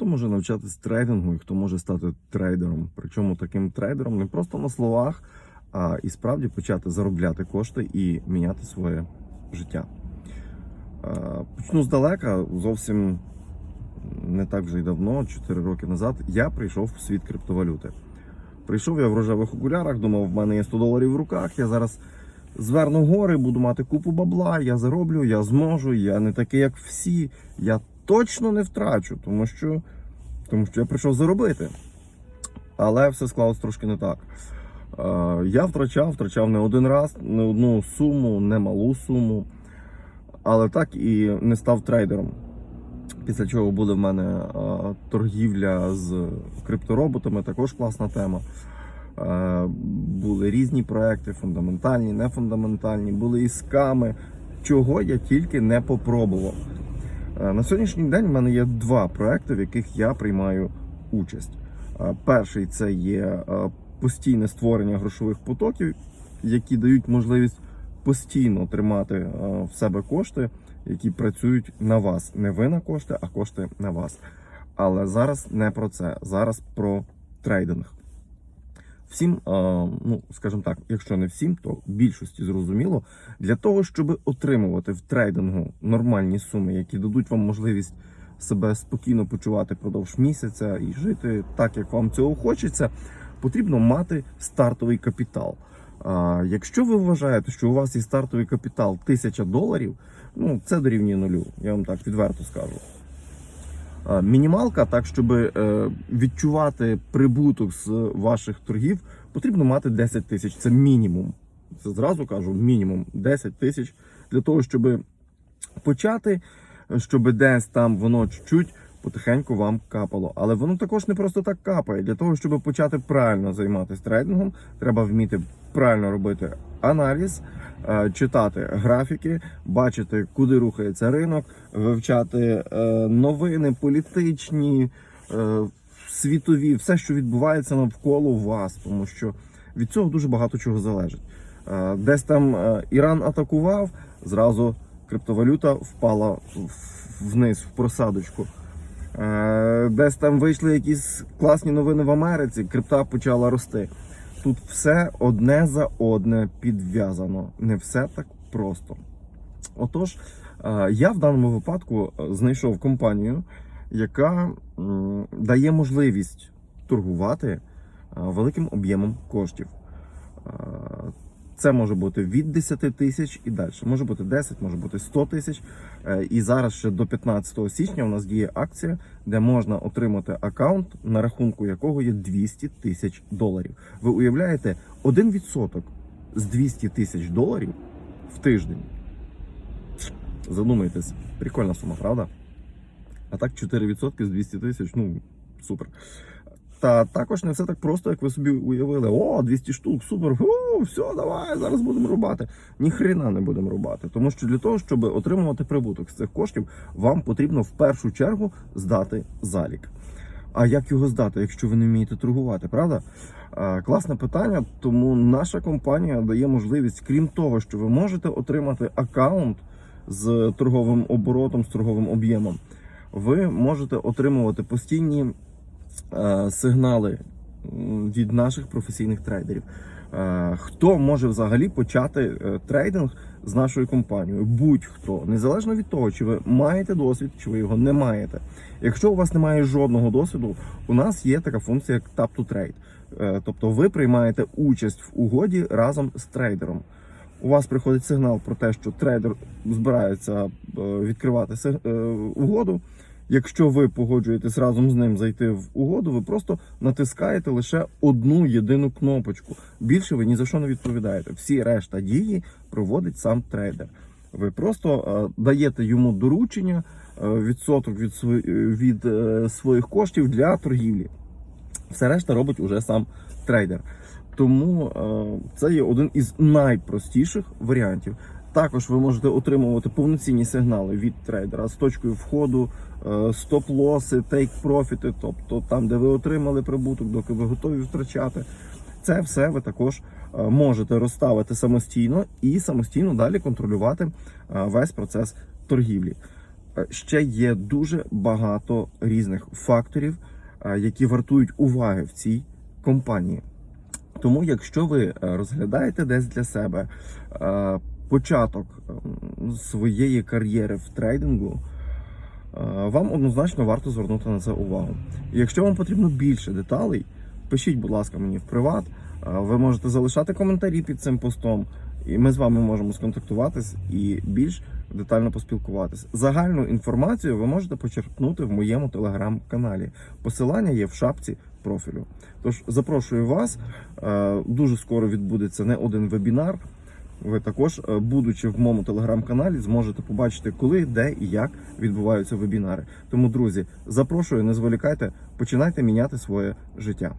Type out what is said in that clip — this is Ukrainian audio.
Хто може навчатись трейдингу і хто може стати трейдером? Причому таким трейдером не просто на словах, а і справді почати заробляти кошти і міняти своє життя. Почну здалека, зовсім не так вже й давно, 4 роки назад, я прийшов в світ криптовалюти. Прийшов я в рожевих окулярах, думав, в мене є 100 доларів в руках, я зараз зверну гори, буду мати купу бабла, я зароблю, я зможу, я не такий, як всі. Я точно не втрачу, тому що, тому що я прийшов заробити. Але все склалось трошки не так. Е, Я втрачав, втрачав не один раз, не одну суму, не малу суму, але так і не став трейдером. Після чого буде в мене е, торгівля з криптороботами, також класна тема. Е, Були різні проекти, фундаментальні, нефундаментальні, були і сками, чого я тільки не попробував. Е, На сьогоднішній день в мене є два проекти, в яких я приймаю участь. Е, Перший це є е, постійне створення грошових потоків, які дають можливість постійно тримати в себе кошти, які працюють на вас. Не ви на кошти, а кошти на вас. Але зараз не про це. Зараз про трейдинг. Всім, е, ну скажімо так, якщо не всім, то більшості зрозуміло, для того, щоб отримувати в трейдингу нормальні суми, які дадуть вам можливість себе спокійно почувати продовж місяця і жити так, як вам цього хочеться, потрібно мати стартовий капітал. Якщо ви вважаєте, що у вас є стартовий капітал 1000 доларів, ну це дорівнює нулю, я вам так відверто скажу. А, Мінімалка, так щоб е, відчувати прибуток з ваших торгів, потрібно мати 10 тисяч. Це мінімум. Це зразу кажу, мінімум 10 тисяч для того, щоб почати, щоб десь там воно чуть-чуть потихеньку вам капало. Але воно також не просто так капає. Для того, щоб почати правильно займатися трейдингом, треба вміти правильно робити аналіз, е, читати графіки, бачити, куди рухається ринок, вивчати е, новини політичні, е, світові, все, що відбувається навколо вас, тому що від цього дуже багато чого залежить. Десь там Іран атакував, зразу криптовалюта впала вниз в просадочку. Е, Десь там вийшли якісь класні новини в Америці, крипта почала рости. Тут все одне за одне підв'язано. Не все так просто. Отож, е, я в даному випадку е, знайшов компанію, яка дає можливість торгувати великим об'ємом коштів. Це може бути від 10 тисяч і далі. Може бути 10, може бути 100 тисяч. Е, І зараз ще до 15 січня у нас діє акція, де можна отримати аккаунт, на рахунку якого є 200 тисяч доларів. Ви уявляєте, 1% з 200 тисяч доларів в тиждень. Задумайтесь, прикольна сума, правда? А так 4% з 200 тисяч, ну супер. Та також не все так просто, як ви собі уявили. О, 200 штук, супер, фу, все, давай, зараз будемо рубати. Ні хрена не будемо рубати. Тому що для того, щоб отримувати прибуток з цих коштів, вам потрібно в першу чергу здати залік. А як його здати, якщо ви не вмієте торгувати, правда? Класне питання. Тому наша компанія дає можливість, крім того, що ви можете отримати аккаунт з торговим оборотом, з торговим об'ємом, ви можете отримувати постійні сигнали від наших професійних трейдерів. Е, Хто може взагалі почати е, трейдинг з нашою компанією? Будь-хто, незалежно від того, чи ви маєте досвід, чи ви його не маєте. Якщо у вас немає жодного досвіду, у нас є така функція, як Tap to Trade. Е, Тобто ви приймаєте участь в угоді разом з трейдером. У вас приходить сигнал про те, що трейдер збирається е, відкривати е, угоду. Якщо ви погоджуєтесь разом з ним зайти в угоду, ви просто натискаєте лише одну єдину кнопочку. Більше ви ні за що не відповідаєте. Всі решта дії проводить сам трейдер. Ви просто е, даєте йому доручення, е, відсоток від, від е, своїх коштів для торгівлі. Все решта робить уже сам трейдер. Тому це є один із найпростіших варіантів. Також ви можете отримувати повноцінні сигнали від трейдера з точкою входу, е, стоп-лоси, тейк-профіти, тобто там, де ви отримали прибуток, доки ви готові втрачати. Це все ви також е, можете розставити самостійно і самостійно далі контролювати е, весь процес торгівлі. Ще є дуже багато різних факторів, які вартують уваги в цій компанії. Тому, якщо ви розглядаєте десь для себе початок ем, своєї кар'єри в трейдингу, е, вам однозначно варто звернути на це увагу. Якщо вам потрібно більше деталей, пишіть, будь ласка, мені в приват. Е, Ви можете залишати коментарі під цим постом, і ми з вами можемо сконтактуватись і більш детально поспілкуватись. Загальну інформацію ви можете почерпнути в моєму телеграм-каналі. Посилання є в шапці профілю. Тож запрошую вас. Е, Дуже скоро відбудеться не один вебінар. Ви також, е, будучи в моєму телеграм-каналі, зможете побачити, коли, де і як відбуваються вебінари. Тому, друзі, запрошую, не зволікайте, починайте міняти своє життя.